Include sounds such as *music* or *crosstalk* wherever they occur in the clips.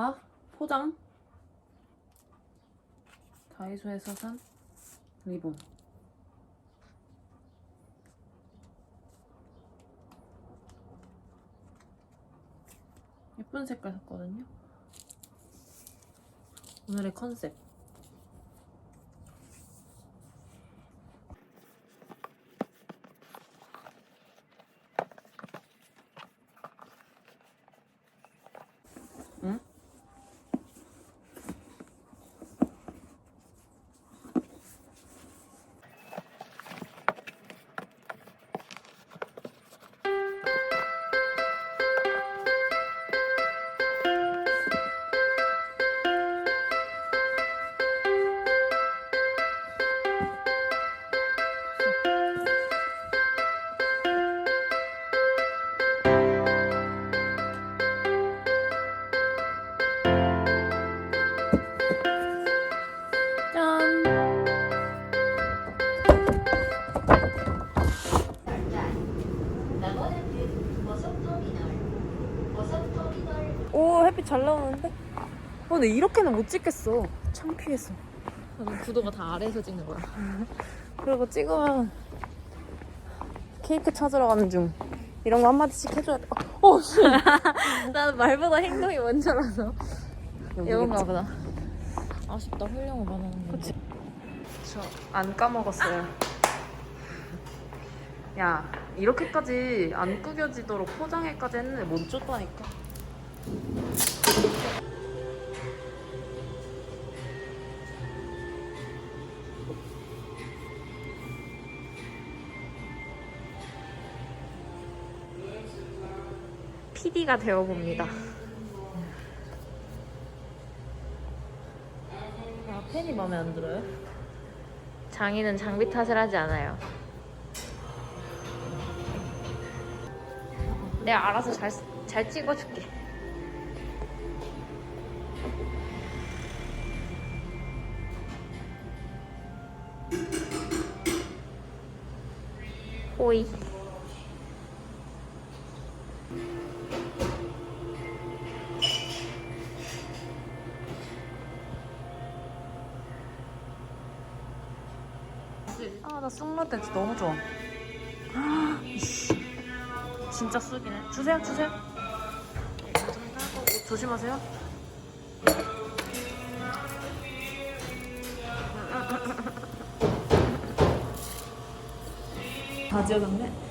다 포장. 다이소에서 산 리본. 예쁜 색깔 샀거든요. 오늘의 컨셉. 근데 이렇게는 못 찍겠어. 창피해서. 구도가 다 아래에서 찍는 거야. 그리고 찍으면 케이크 찾으러 가는 중. 이런 거 한마디씩 해줘야 돼. 어, 어 씨. *laughs* 나는 말보다 행동이 먼저라서. 이건가 보다. 아쉽다, 훌륭한 많았는데. 그치. 저안 까먹었어요. 야, 이렇게까지 안 구겨지도록 포장해까지 했는데 못 줬다니까. PD가 되어봅니다. 아, 펜이 마음에 안 들어요? 장인은 장비 탓을 하지 않아요. 내가 알아서 잘, 잘 찍어줄게. 호이. 쑥라떼 너무 좋아. *gasps* 진짜 쑥이네. 주세요, 주세요. 조심하세요. 다 지어졌네.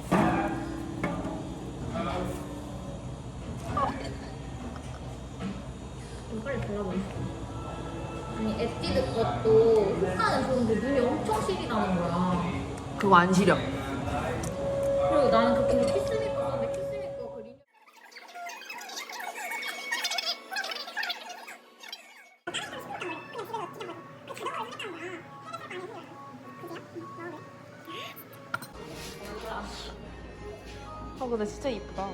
그거 안 시려. 그리고 나는 그 계속 키스미커 썼는데 키스미커 그 리뉴 아, 근데 진짜 이쁘다.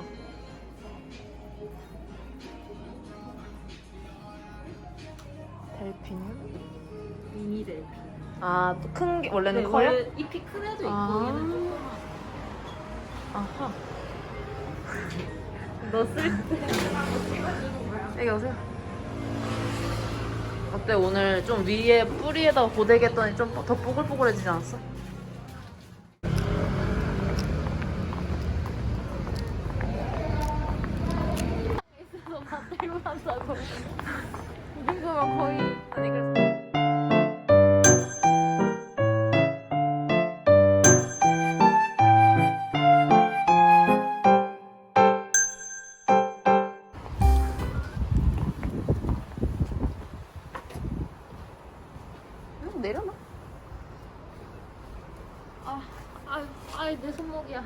델핀. 미니 델핀. 아, 또 큰 게, 원래는 커요? 원래 잎이 큰 애도 있고 아. 얘는 조그만. 아하. *laughs* 너쓸 여기 오세요. 어때, 오늘 좀 위에 뿌리에다가 고데기 했더니 좀 더 뽀글뽀글해지지 않았어? 음, 내려놔. 아, 아, 아, 내 손목이야.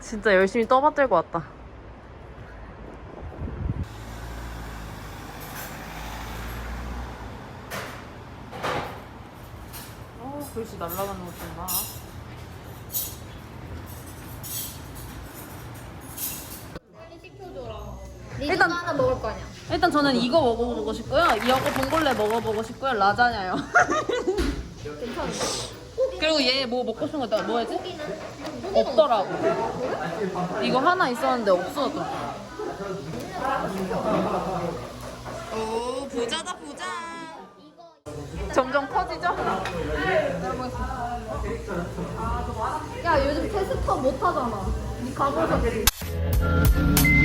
진짜 열심히 떠받들고 왔다. 저는 이거 먹어보고 싶고요. 이거 봉골레 먹어보고 싶고요. 라자냐요. 그리고 얘 뭐 먹고 싶은 거뭐 해야지? 고기는? 없더라고. 이거 하나 있었는데 없어졌더라고. 오 부자다 부자. 점점 커지죠? 야 요즘 테스터 못 하잖아. 니 가보자. What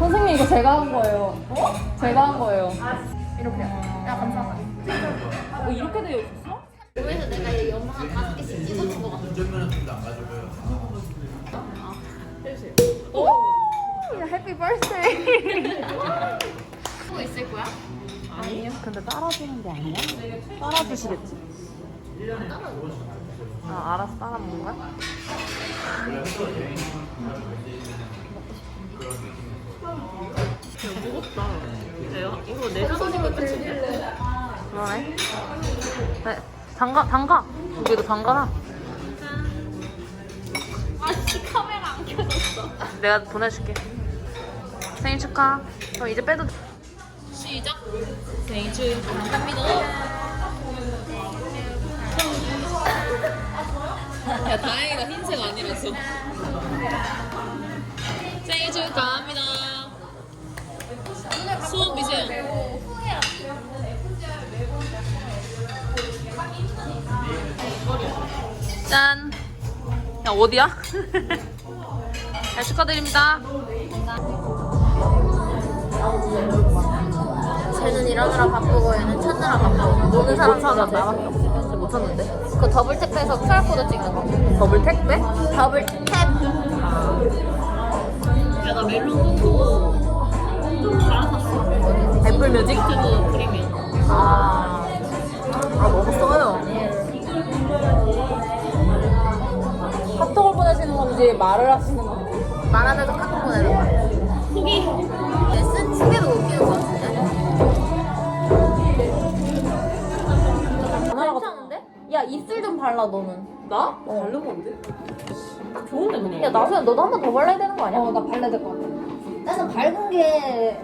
선생님 이거 제가 한 거예요. 제가 한 거예요. 이렇게. 야 감사합니다. 어, 이렇게 되어 있었어? 그래서 내가 이 영상 다섯 개씩 찍어준 거 같아. 오! 야, 해 피 버스데이. 또 있을 거야? 아니요. 근데 따라주는 게 아니야? 따라주시겠지? 아, 알아서 따라 먹는 거야? 무겁다. 이거 내 소식을 들릴래. 그러네. 네, 담가, 담가. 여기도 담가놔. 아씨 카메라 안 켜졌어. 내가 보내줄게. 생일 축하. 그럼 이제 빼도 돼. 시작. 생일 축하합니다. 야, 다행이다. 흰색 아니라서. 생일 축하합니다. 수업 미세요. 짠. 야, 어디야? *laughs* 야, 축하드립니다. 쟤는 일하느라 바쁘고 얘는 찾느라 바쁘고 노는 사람 찾아, 찾아. 나밖에 없어. 못 찾는데. 그 더블 택배에서 QR코드 찍는 거. 더블 택배? 더블 탭. 야, 나 멜론 공고 갈아샀어. 애플 뮤직? 튜브 프리미엄. 아, 아, 너무 써요. 카톡을 보내시는 건지 말을 하시는 건지. 말하면서 카톡 보내는 거야. 후기. 치게도 웃기는 거 같은데? 괜찮은데? 야 입술 좀 발라 너는. 나? 바른 건데? 좋은데, 그냥. 야 나소야 너도 한 번 더 발라야 되는 거 아니야? 어나 발라야 될 것 같아. 나는 밝은 게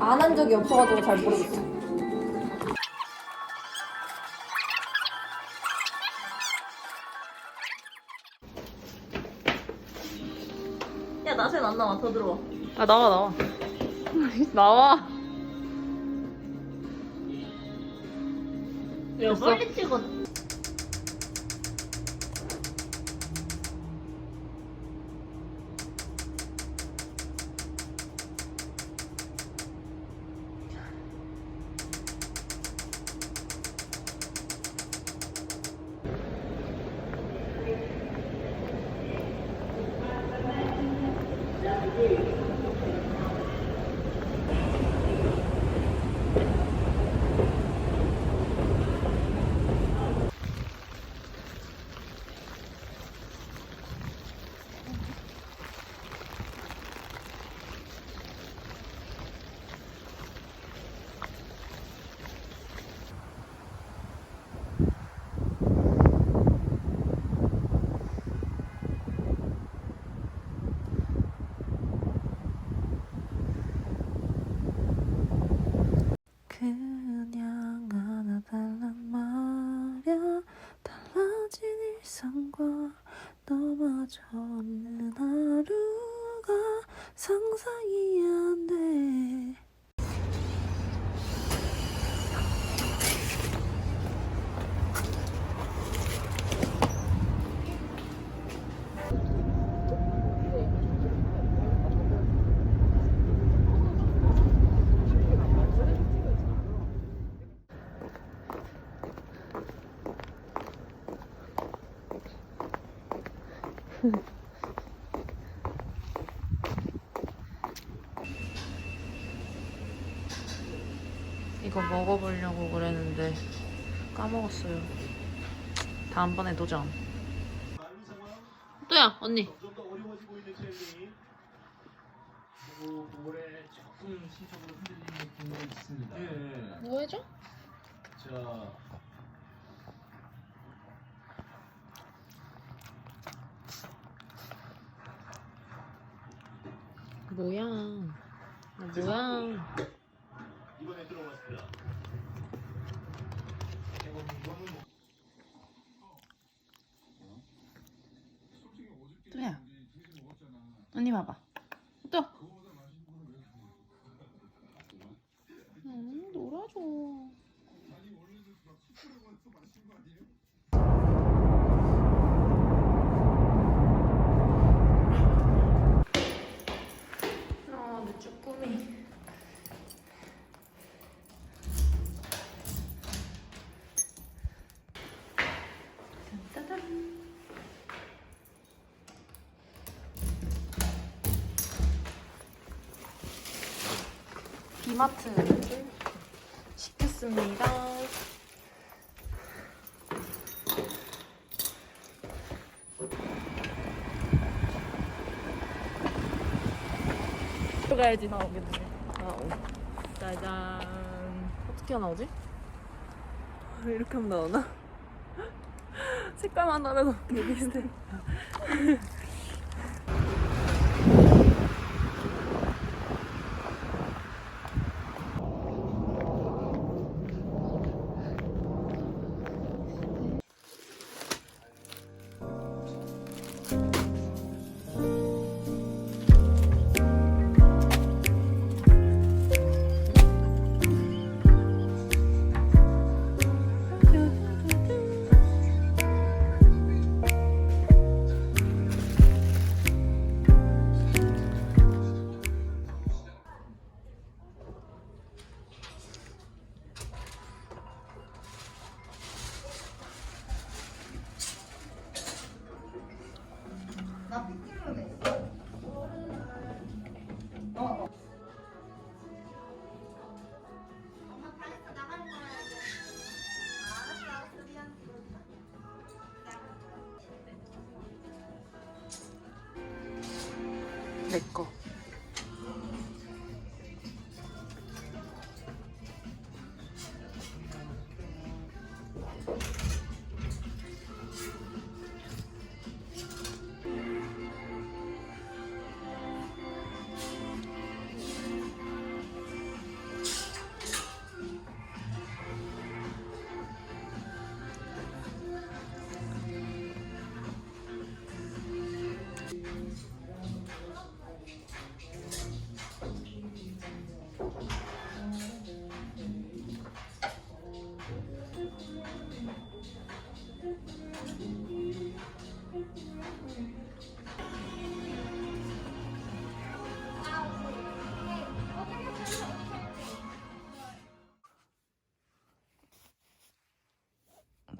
안 한 적이 없어가지고 잘 모르겠어. 야 나소야 안 나와 더 들어와. 아, 나와, 나와. *laughs* 나와. 야 빨리 찍어. 그냥 하나 달란 말야 달라진 일상과 너마저 없는 하루가 상상이 안돼 이거 먹어보려고 그랬는데 까먹었어요 다음번에 도전 또야 언니 올해 조금 흔들리는 있습니다. 뭐 해줘? 자. 뭐야? 아, 뭐야? 또야. 언니 봐봐. 또. 음, 놀아줘. 쭈꾸미. 짜잔. 비마트를 시켰습니다. 가야지 나오겠네. 나오. 짜잔. 어떻게 나오지? 이렇게 하면 나오나? *laughs* 색깔만 다르도 되게 비슷해. *laughs*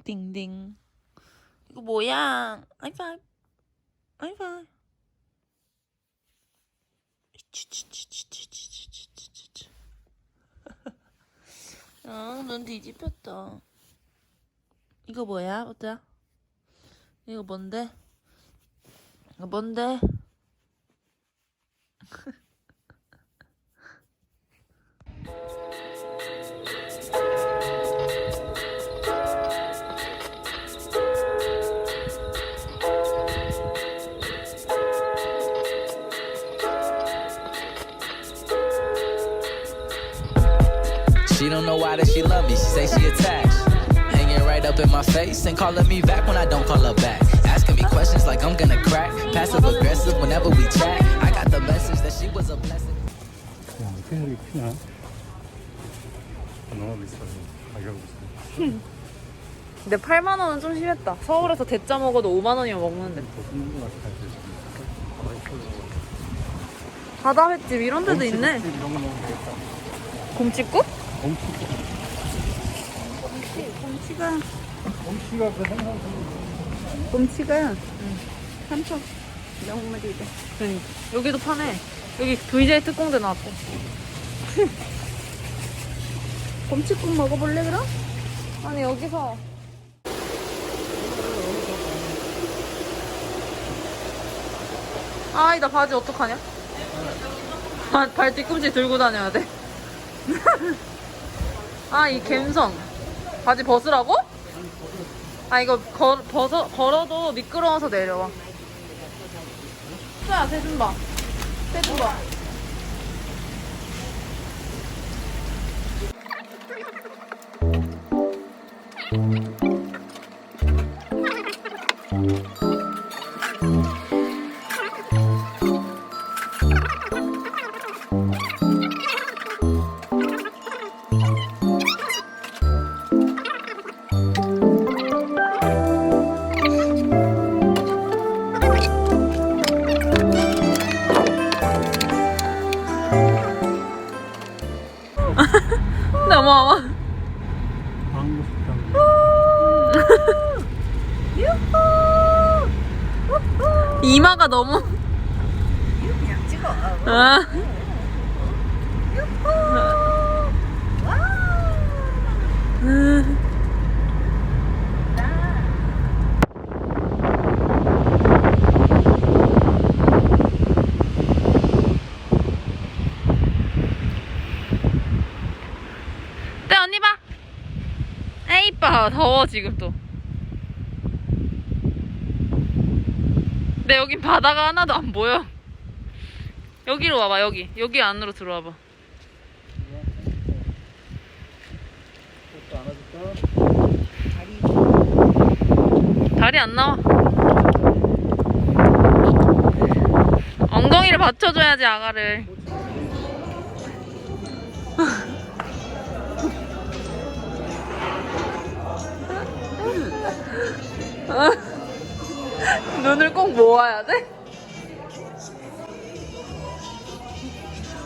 딩딩. 이거 뭐야? 하이파이브. 하이파이브. 아, 눈 뒤집혔다. 이거 뭐야? 어때? 이거 뭔데? 이거 뭔데? Up in my face and calling me back when I don't call her back. Asking me questions like I'm gonna crack. Passive aggressive whenever we chat. I got the message that she was a blessing. 야, 어떻게 이렇게 크냐? 너무 비싸요. 가격이 비싸요. 근데 8만 원은 좀 심했다. 서울에서 대짜 먹어도 5만 원이면 먹는데. 더 쓰는 것 같아. 바다 횟집 이런 데도 있네. 이런 거 먹으면 되겠다. 곰치국? 곰치. 곰치가 곰치가 그 생선 곰치가 삼촌 명물이래. 그러니까 여기도 파네. 여기 VJ 특공대 나왔대. *laughs* 곰치국 먹어볼래 그럼? 아니 여기서 아이 나 바지 어떡하냐? 아, 발 뒤꿈치 들고 다녀야 돼. *laughs* 아 이 갬성 바지 벗으라고? 아 이거 걸, 벗어, 걸어도 미끄러워서 내려와. 수야 세준봐. 세준봐 이뻐 더워 지금 또. 근데 여긴 바다가 하나도 안 보여. 여기로 와봐 여기 여기 안으로 들어와봐. 다리 안 나와. 엉덩이를 받쳐줘야지 아가를. *laughs* *laughs* 눈을 꼭 모아야 돼?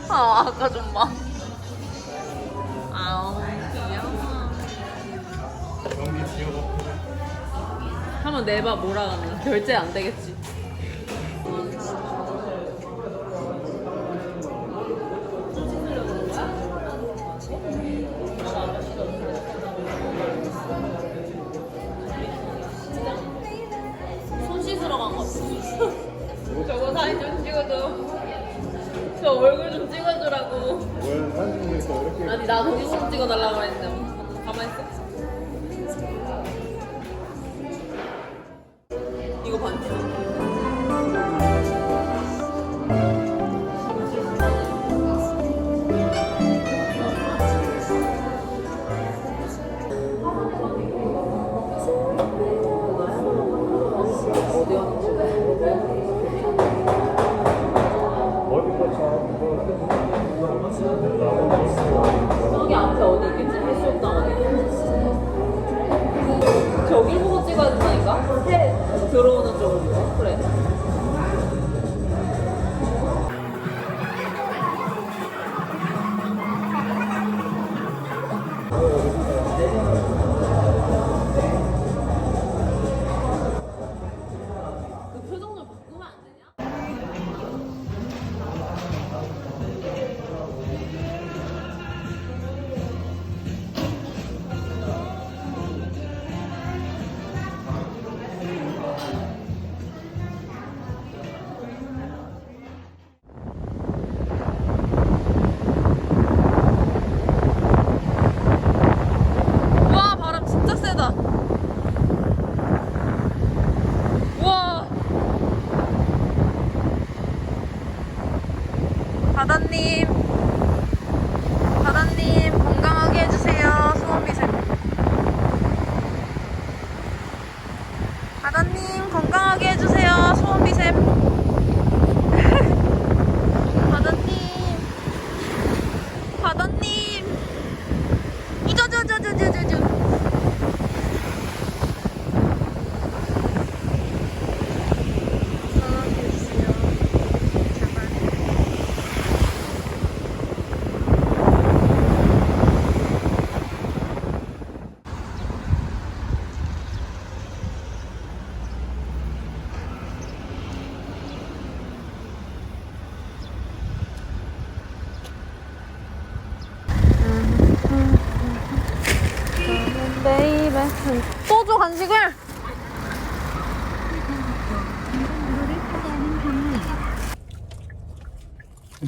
아, 아까 좀 봐. 아우, 귀여워. 한번 내봐 뭐라가는 결제 안 되겠지.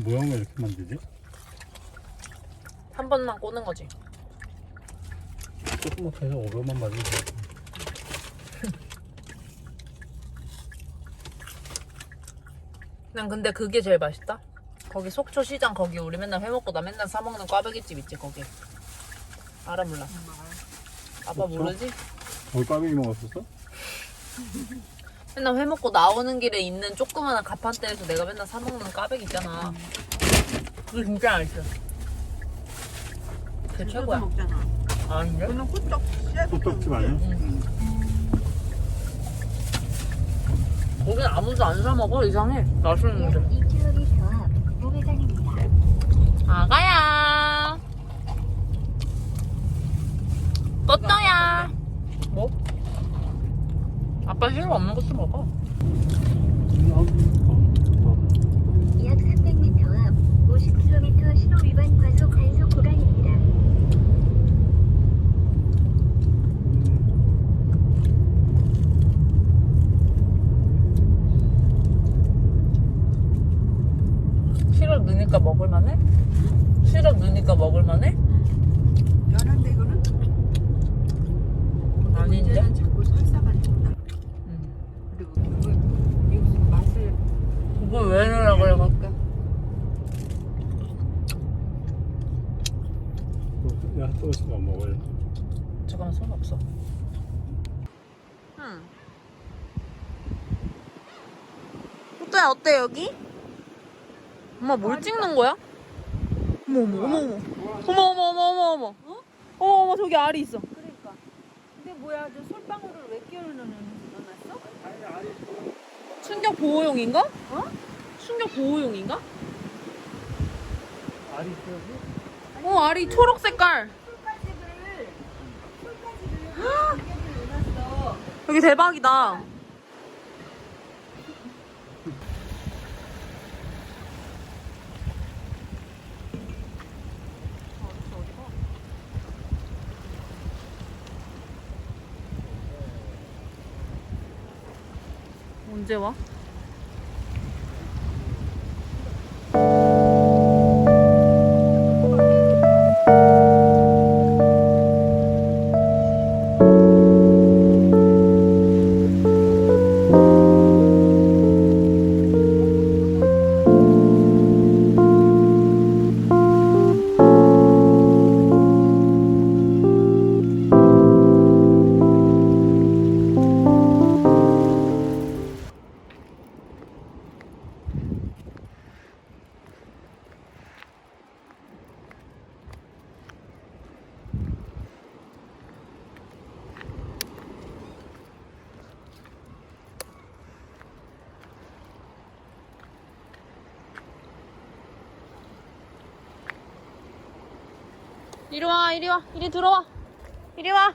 모양을 이렇게 만들지? 한 번만 꼬는 거지 조그맣게 해서 500만 맞으면 돼. 난 근데 그게 제일 맛있다 거기 속초 시장 거기 우리 맨날 회 먹고 나 맨날 사 먹는 꽈배기집 있지 거기 알아 몰라 아빠 모르지? 거기 까베기 먹었었어? *laughs* 맨날 회 먹고 나오는 길에 있는 조그마한 가판대에서 내가 맨날 사 먹는 까베기 있잖아. 그게 진짜 맛있어. 그게 최고야. 먹잖아. 아닌데? 그는 호떡 쇠 소떡집 아니야? 응. 거긴 아무도 안 사 먹어 이상해. 맛있는 데. 2km 앞 우회전입니다. 아가야. 뽀또야. 뭐? 아빠 싫어 없는 것도 먹어. 약 300m 앞 50km 신호 위반 과속 단속 구간입니다. 시럽 넣으니까 먹을만해? 시럽 넣으니까 먹을만해? 연한데 이거는? 아닌데? 문제는 자꾸 설사가 된다. 응. 그리고 그거 이게 무슨 맛을 그걸 왜 넣으라 그래? 그러니까 야, 핫도그집 안 먹을래. 잠깐만 손 없어. 응. 호또야 어때 여기? 엄마 뭘 찍는 거야? 어머 어머 어머 어머 어머 어머 어머 어머 어머 어? 어머 어머 저기 알이 있어. 그러니까. 근데 뭐야 저 솔방울을 왜 끼워 넣는 넣어놨어? 충격 보호용인가? 어? 충격 보호용인가? 알이 있어야지? 어 알이 초록 색깔. 여기를 넣어놨어. 여기 대박이다. 언제 와? 이리 와, 이리 와, 이리 들어와. 이리 와.